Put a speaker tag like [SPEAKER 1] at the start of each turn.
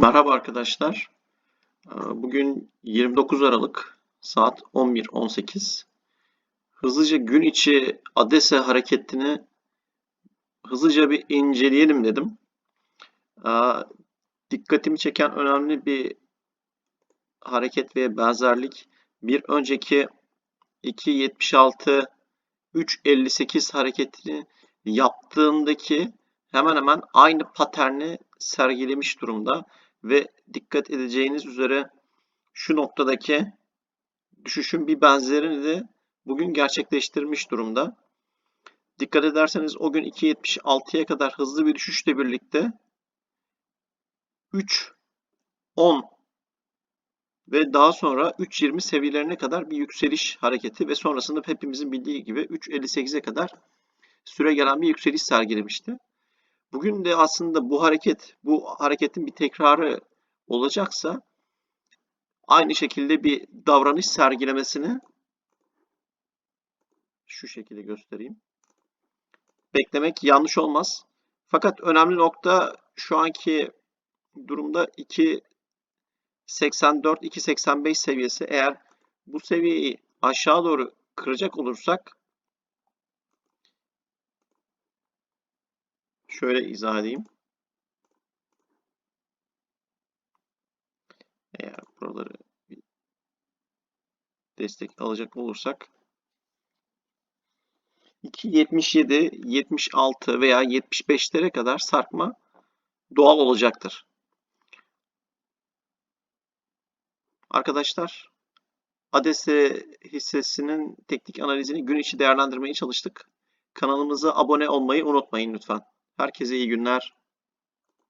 [SPEAKER 1] Merhaba arkadaşlar. Ee, Bugün 29 Aralık saat 11.18. Hızlıca gün içi ADESE hareketini hızlıca bir inceleyelim dedim. Ee, Dikkatimi çeken önemli bir hareket ve benzerlik bir önceki 2.76 3.58 hareketini yaptığındaki hemen hemen aynı paterni sergilemiş durumda ve dikkat edeceğiniz üzere şu noktadaki düşüşün bir benzerini de bugün gerçekleştirmiş durumda. Dikkat ederseniz o gün 2.76'ya kadar hızlı bir düşüşle birlikte 3.10 ve daha sonra 3.20 seviyelerine kadar bir yükseliş hareketi ve sonrasında hepimizin bildiği gibi 3.58'e kadar süre gelen bir yükseliş sergilemişti. Bugün de aslında bu hareket, bu hareketin bir tekrarı olacaksa aynı şekilde bir davranış sergilemesini şu şekilde göstereyim. Beklemek yanlış olmaz. Fakat önemli nokta şu anki durumda 2.84 2.85 seviyesi. Eğer bu seviyeyi aşağı doğru kıracak olursak Şöyle izah edeyim. Eğer buraları destek alacak olursak 2.77, 76 veya 75'lere kadar sarkma doğal olacaktır. Arkadaşlar ADESE hissesinin teknik analizini gün içi değerlendirmeye çalıştık. Kanalımıza abone olmayı unutmayın lütfen. Herkese iyi günler.